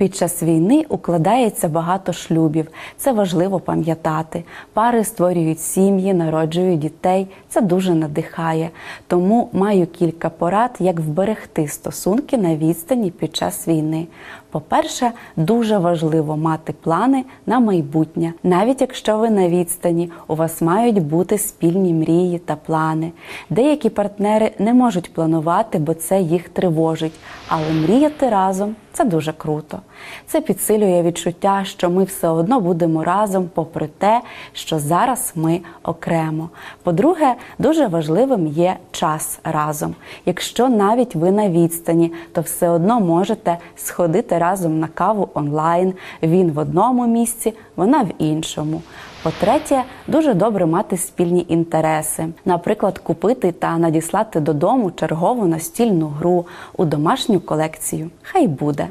Під час війни укладається багато шлюбів. Це важливо пам'ятати. Пари створюють сім'ї, народжують дітей. Це дуже надихає. Тому маю кілька порад, як вберегти стосунки на відстані під час війни. По-перше, дуже важливо мати плани на майбутнє. Навіть якщо ви на відстані, у вас мають бути спільні мрії та плани. Деякі партнери не можуть планувати, бо це їх тривожить, але мріяти разом це дуже круто. Це підсилює відчуття, що ми все одно будемо разом, попри те, що зараз ми окремо. По-друге, дуже важливим є час разом. Якщо навіть ви на відстані, то все одно можете сходити разом на каву онлайн. Він в одному місці, вона в іншому. По-третє, дуже добре мати спільні інтереси, наприклад, купити та надіслати додому чергову настільну гру у домашню колекцію. Хай буде.